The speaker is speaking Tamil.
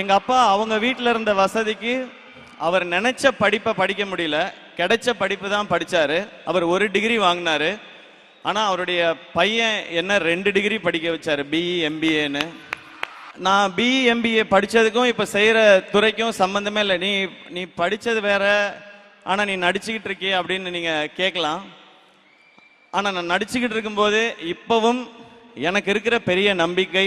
எங்க அப்பா அவங்க வீட்டில் இருந்த வசதிக்கு அவர் நினைச்ச படிப்பை படிக்க முடியல. கிடைச்ச படிப்பு தான் படித்தார் அவர் ஒரு டிகிரி வாங்கினாரு. ஆனால் அவருடைய பையன் என்ன ரெண்டு டிகிரி படிக்க வச்சார். பிஇ எம்பிஏன்னு நான் பிஇ எம்பிஏ படித்ததுக்கும் இப்போ செய்கிற துறைக்கும் சம்மந்தமே இல்லை. நீ நீ படித்தது வேற. ஆனால் நீ நடிச்சுக்கிட்டு இருக்கிய அப்படின்னு நீங்கள் கேட்கலாம். ஆனால் நான் நடிச்சுக்கிட்டு இருக்கும்போது இப்போவும் எனக்கு இருக்கிற பெரிய நம்பிக்கை